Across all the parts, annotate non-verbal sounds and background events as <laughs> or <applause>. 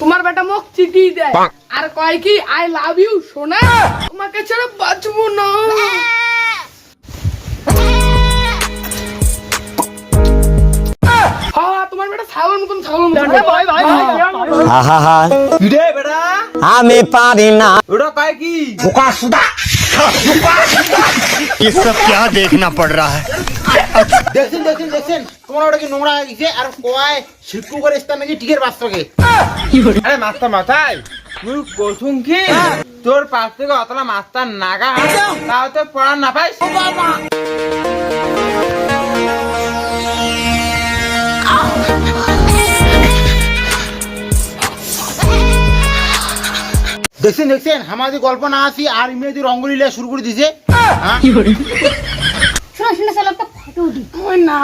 তোমার বেটা মুখ চিঠি দেয় আর কয় কি আই লাভ ইউ সোনা তোমাকে ছাড়া বাঁচবো না হ্যাঁ তোমার বেটা ছাগল মতন ছাগল মতন আহা কিরে বেটা আমি পারি না ওটা কয় কি ये सब क्या देखना पड़ रहा है দেখছেন দেখছেন দেখছেন? তোমার ওটা কি নোংরা হয়ে গেছে? আর কয়? শিল্পু করে স্থান নাকি টিকের বাস্তবে আরে মাস্তা মাথায় তুই কি? তোর পাশ থেকে অতলা নাগা তাও তো পড়া না পাইস? দেখছেন দেখছেন? আমাদের গল্প না আসি আর ইংরেজি রঙ্গলি লেখা শুরু করে দিছে। শোনা শোনা চলো একটা ফটো উঠি। না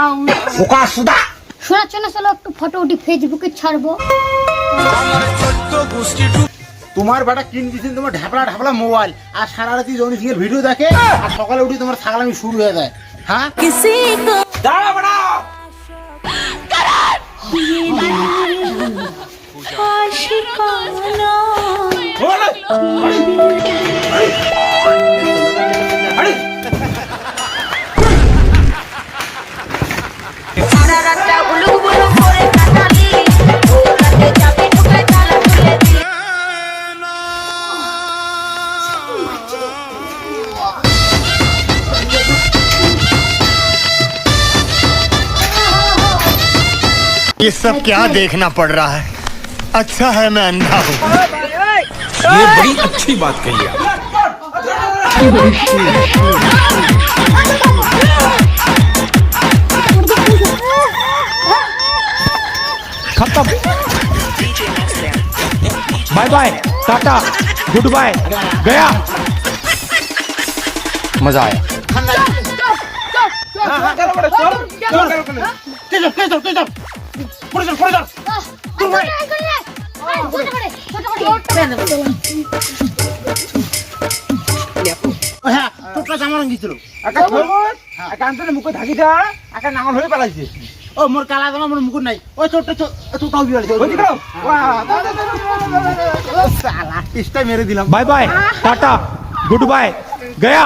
শোনা শোনা চলো একটু ফটো উঠি ফেসবুকে ছাড়বো। তোমার বেটা কিন দিয়েছেন তোমার ঢাপলা ঢাপলা মোবাইল। আর সারা রাতি জনি সিং এর ভিডিও দেখে আর সকালে উঠে তোমার ছাগলামি শুরু হয়ে যায়। হ্যাঁ? দাঁড়া বেটা। সারা ये सब क्या देखना पड़ रहा है? अच्छा है मैं अंधा हूँ। ये बड़ी अच्छी बात कही आप। <laughs> <laughs> <laughs> bye bye tata good bye गया मजा आया হ্যাঁ হ্যাঁ চলো বেটা চল চল চল চল কে যাও কে যাও কে যাও পড়ে যাও পড়ে যাও ও হ্যাঁ তোরটা জামা রঙ গেছিল একা ছোট একান্তরে মুখে ঢাকি দেওয়া একা নাঙল হয়ে পালাইছে ও মোর কালা জামা মোর মুকুট নাই। ও ছোট ছোট তাও বিয়ালে সালা মেরে দিলাম। Bye bye tata. Good bye Gaya.